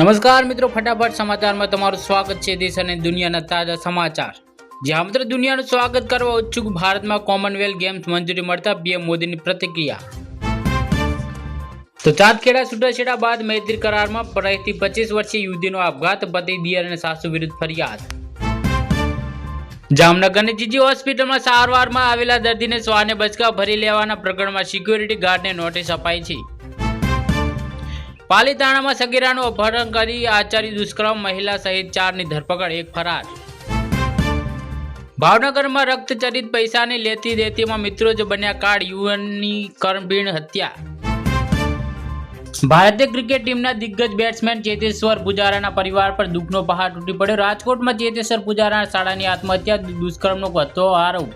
નમસ્કાર મિત્રો, ફટાફટ સમાચારમાં તમારું સ્વાગત છે દેશ અને દુનિયાના તાજા સમાચાર. જ્યાં મિત્રો દુનિયાનું સ્વાગત કરવા ઉત્સુક ભારતમાં કોમનવેલ્થ ગેમ્સ મંજૂરી મળતા પીએમ મોદીની પ્રતિક્રિયા. તો ચાંદખેડા છૂટાછેડા બાદ મૈત્રી કરારમાં રહેતી પચીસ વર્ષીય યુવતીનો આપઘાત, પતિ દિયર અને સાસુ વિરુદ્ધ ફરિયાદ. જામનગરની જીજી હોસ્પિટલમાં સારવારમાં આવેલા દર્દીને સ્વાને બચકા ભરી લેવાના પ્રકરણમાં સિક્યોરિટી ગાર્ડને નોટિસ અપાઈ છે. પાલીતાણામાં સગીરાનું અપહરણ કરી આચાર્ય દુષ્કર્મ મહિલા સહિત ચારની ધરપકડ, એક ફરાર. ભાવનગરમાં રક્તચરિત પૈસાની લેતી દેતીમાં મિત્રો જ બન્યા કાર્ડ યુવનની કર્મભીણ હત્યા. ભારતીય ક્રિકેટ ટીમના દિગ્ગજ બેટ્સમેન ચેતેશ્વર પુજારાના પરિવાર પર દુઃખનો પહાડ તૂટી પડ્યો. રાજકોટમાં ચેતેશ્વર પુજારા શાળાની આત્મહત્યા, દુષ્કર્મનો વધતો આરોપ.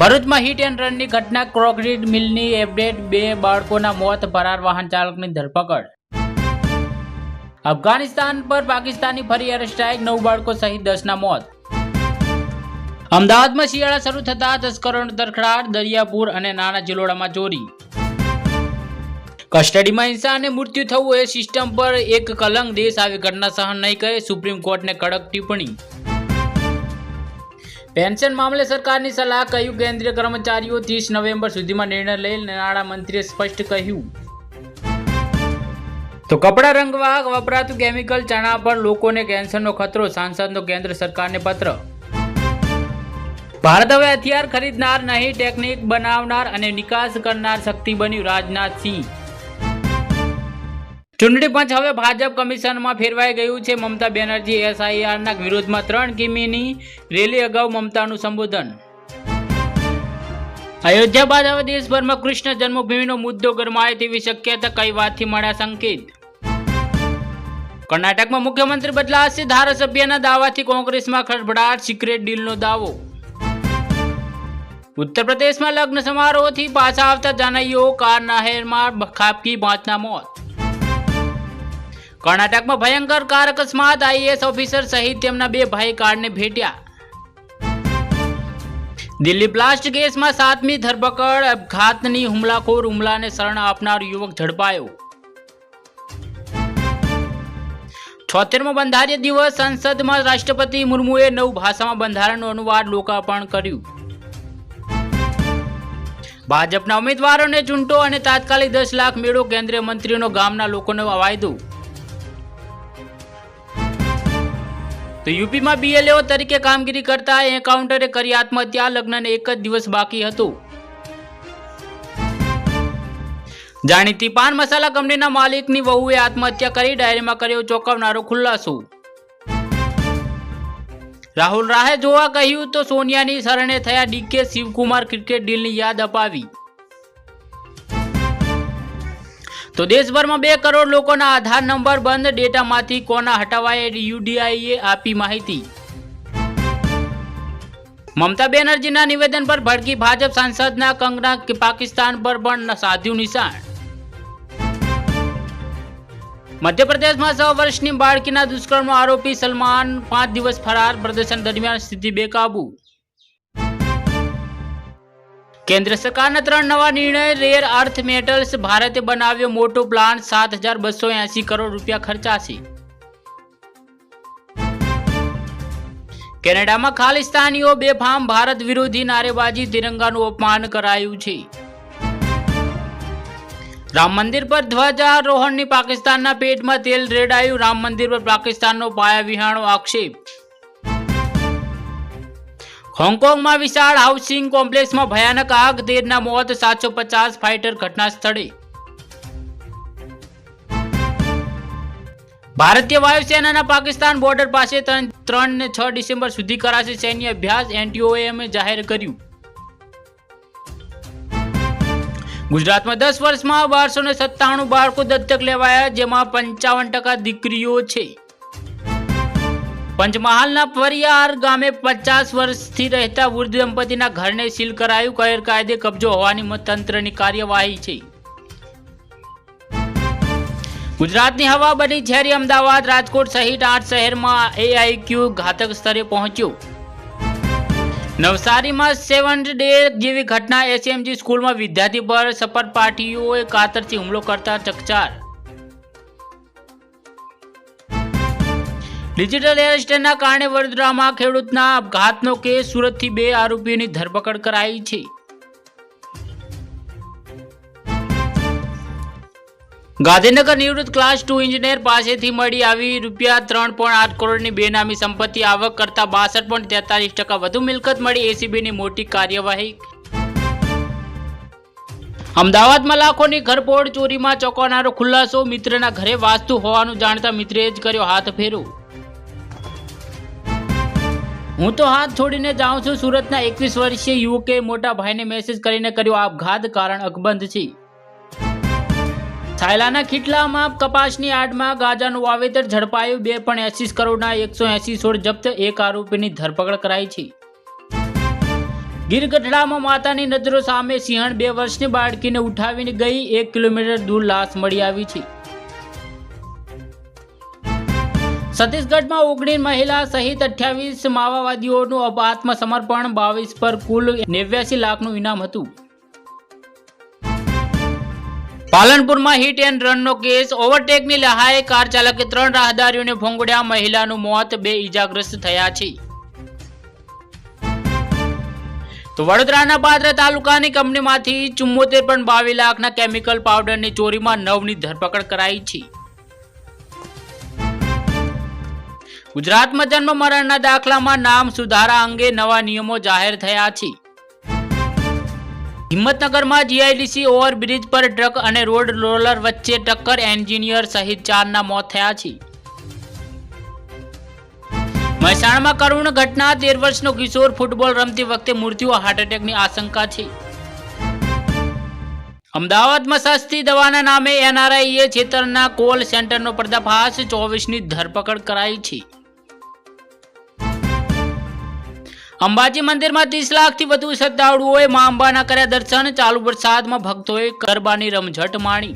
ભરૂચમાં હિટ એન્ડ રનની ઘટના ક્રોકરીડ મિલની એપડેટ બે બાળકોના મોત, ફરાર વાહન ચાલકની ધરપકડ. અફઘાનિસ્તાન પર પાકિસ્તાની ફરી એર સ્ટ્રાઇક નવ બાળકો સહિત દસના મોત. અમદાવાદમાં શિયાળા શરૂ થતા તસ્કરોનો તરખડાટ, દરિયાપુર અને નાના જિલોડામાં ચોરી. કસ્ટડીમાં હિંસા અને મૃત્યુ થવું એ સિસ્ટમ પર એક કલંક, દેશ આવી ઘટના સહન નહીં કરે, સુપ્રીમ કોર્ટને કડક ટિપ્પણી. પેન્શન મામલે સરકારની સલાહ કહ્યું, કેન્દ્રીય કર્મચારીઓ ત્રીસ નવેમ્બર સુધીમાં નિર્ણય લઈ નાણામંત્રીએ સ્પષ્ટ કહ્યું. તો કપડાં રંગવા વપરાતું કેમિકલ ચણા પર લોકોને કેન્સરનો ખતરો, સાંસદનો કેન્દ્ર સરકારને પત્ર. ભારત હવે હથિયાર ખરીદનાર નહીં, ટેકનિક બનાવનાર અને નિકાસ કરનાર શક્તિ બન્યું રાજનાથસિંહ. ચૂંટણી પંચ હવે ભાજપ કમિશનમાં ફેરવાઈ ગયું છે. મમતા બેનર્જી એસઆઈઆરના વિરોધમાં ત્રણ કિમીની રેલી અગાઉ મમતાનું સંબોધન. અયોધ્યા બાદ હવે દેશભરમાં કૃષ્ણ જન્મભૂમિનો મુદ્દો ગરમાય તેવી શક્યતા કઈ વાતથી મળ્યા સંકેત? કર્ણાટકમાં મુખ્યમંત્રી બદલાશે ધારાસભ્યના દાવાથી કોંગ્રેસમાં ખળભળાટ, સિક્રેટ ડીલનો દાવો. ઉત્તર પ્રદેશમાં લગ્ન સમારોહથી પાછા આવતા જાનૈયો કાર નહેરમાં ખાબકી પાંચના મોત. કર્ણાટકમાં ભયંકર કાર અકસ્માત આઈએએસ ઓફિસર સહિત તેમના બે ભાઈ કારને ભેટ્યા. દિલ્હી બ્લાસ્ટ કેસમાં સાતમી ધરપકડ આપઘાતની હુમલાખોર હુમલાને શરણ આપનાર યુવક ઝડપાયો. છોતેરમો બંધારણીય દિવસ, સંસદમાં રાષ્ટ્રપતિ મુર્મુએ નવ ભાષામાં બંધારણનું અનુવાદ લોકાર્પણ કર્યું. ભાજપના ઉમેદવારોને ચૂંટો અને તાત્કાલિક દસ લાખ મેળો કેન્દ્રીય મંત્રીનો ગામના લોકોને વાયદો તો યુપીમાં બીએલઓ તરીકે કામગીરી કરતા એન્કાઉન્ટરે કરી આત્મહત્યા, લગ્નને એક જ દિવસ બાકી હતું. જાણીતી પાન મસાલા કંપનીના માલિકની વહુએ આત્મહત્યા કરી, ડાયરીમાં કર્યો ચોંકાવનારો ખુલાસો. રાહુલ રાહે જોવા કહ્યું તો સોનિયાની શરણે થયા ડીકે શિવકુમાર ક્રિકેટ ડીલની યાદ અપાવી. તો દેશભરમાં બે કરોડ લોકોના આધાર નંબર બંધ, ડેટામાંથી કોના હટાવાય યુડીઆઈએ આપી માહિતી. મમતા બેનર્જીના નિવેદન પર ભડકી ભાજપ સાંસદના કંગના પાકિસ્તાન પર પણ સાધ્યું નિશાન. મધ્યપ્રદેશમાં છ વર્ષની બાળકીના દુષ્કર્મનો આરોપી સલમાન પાંચ દિવસ ફરાર, પ્રદર્શન દરમિયાન સ્થિતિ બેકાબુ. કેન્દ્ર સરકારના ત્રણ નવા નિર્ણય, રેર અર્થ મેટલ્સ ભારતે બનાવ્યો મોટો પ્લાન, સાત હજાર બસો એસી કરોડ રૂપિયા ખર્ચાશે. કેનેડામાં ખાલિસ્તાનીઓ બેફામ ભારત વિરોધી નારેબાજી તિરંગાનું અપમાન કરાયું છે. રામ મંદિર પર ધ્વજારોહણની પાકિસ્તાનના પેટમાં તેલ રેડાયું, રામ મંદિર પર પાકિસ્તાનનો પાયા વિહાણો આક્ષેપ. હોંગકોંગમાં વિશાળ હાઉસિંગ કોમ્પ્લેક્સમાં ભયાનક આગ તેરના મોત, સાતસો પચાસ ફાઇટર ઘટના સ્થળે ભારતીય વાયુસેનાના પાકિસ્તાન બોર્ડર પાસે ત્રણ ને છ ડિસેમ્બર સુધી કરાશે સૈન્ય અભ્યાસ એનટીઓએમે જાહેર કર્યું. ગુજરાતમાં દસ વર્ષમાં બારસો ને સત્તાણું બાળકો દત્તક લેવાયા, જેમાં પંચાવન ટકા દીકરીઓ છે. પંચમહાલના પરિયાર ગામે પચાસ વર્ષથી રહેતા વૃદ્ધ દંપતીના ઘરને સીલ કરાયું. ગેરકાયદે કબજો હોવાની તંત્રની કાર્યવાહી છે. ગુજરાતની હવા બની ઝેરી અમદાવાદ રાજકોટ સહિત આઠ શહેરમાં એઆઈક્યુ ઘાતક સ્તરે પહોંચ્યું. નવસારીમાં સેવન ડે જેવી ઘટના એસએમજી સ્કૂલમાં વિદ્યાર્થી પર સપરપાટીઓએ કાતરથી હુમલો કરતા ચકચાર. ડિજિટલ એરેસ્ટના કારણે વડોદરામાં ખેડૂતના આપઘાતનો કેસ સુરતથી બે આરોપીઓની ધરપકડ કરાઈ છે. ગાંધીનગર નિવૃત્ત ક્લાસ ટુ ઇન્જિનિયર પાસેથી મળી આવી રૂપિયા ત્રણ પોઈન્ટ આઠ કરોડની બેનામી સંપત્તિ આવક કરતા બાસઠ પોઈન્ટ તેતાલીસ ટકા વધુ મિલકત મળી એસીબીની મોટી કાર્યવાહી. અમદાવાદમાં લાખોની ઘરપોળ ચોરીમાં ચોંકાવનારો ખુલાસો મિત્રના ઘરે વાસ્તુ હોવાનું જાણતા મિત્રે જ કર્યો હાથ ફેરો હું તો હાથ છોડીને જાઉં છું. સુરતના એકવીસ વર્ષીય યુવકે મોટા ભાઈને મેસેજ કરીને કર્યો આપઘાત કારણ અકબંધ છે. થાયલાના ખીટલામાં કપાસની આડમાં ગાજાનું વાવેતર ઝડપાયું. બે પણ એસી કરોડના એકસો એસી છોડ જપ્ત, એક આરોપીની ધરપકડ કરાઈ છે. ગીરગઢડામાં માતાની નજરો સામે સિંહણ બે વર્ષની બાળકીને ઉઠાવીને ગઈ. એક કિલોમીટર દૂર લાશ મળી આવી છે. છત્તીસગઢમાં ઓગણીસ મહિલા સહિત અઠ્યાવીસ માઓવાદીઓનું આત્મસમર્પણ, બાવીસ પર કુલ નેવ્યાસી લાખનું ઇનામ હતું. પાલનપુરમાં હિટ એન્ડ રનનો કેસ, ઓવરટેકની લહાએ કાર ચાલકે ત્રણ રાહદારીઓને ભોંગડ્યા, મહિલાનું મોત બે ઇજાગ્રસ્ત થયા છે. તો વડોદરાના પાદરા તાલુકાની કંપનીમાંથી ચુમ્મોતેર પણ બાવીસ લાખના કેમિકલ પાવડરની ચોરીમાં નવની ધરપકડ કરાઈ છે. ગુજરાતમાં જન્મ મરણના દાખલામાં નામ સુધારા અંગે નવા નિયમો જાહેર થયા છે. હિંમતનગરમાં જીઆઈડીસી ઓવરબ્રિજ પર ટ્રક અને રોડ રોલર વચ્ચે ટક્કર એન્જિનિયર સહિત ચારના મોત થયા છે. મહેસાણામાં કરુણ ઘટના, તેર વર્ષનો કિશોર ફૂટબોલ રમતી વખતે મૃત્યુ, હાર્ટ એટેકની આશંકા છે. અમદાવાદમાં સસ્તી દવાના નામે એનઆરઆઈએ છેતરના કોલ સેન્ટરનો પર્દાફાશ, ચોવીસની ધરપકડ કરાઈ છે. અંબાજી મંદિરમાં ત્રીસ લાખથી વધુ શ્રદ્ધાળુઓએ મા અંબાના કર્યા દર્શન. ચાલુ વરસાદમાં ભક્તોએ ગરબાની રમઝટ માણી.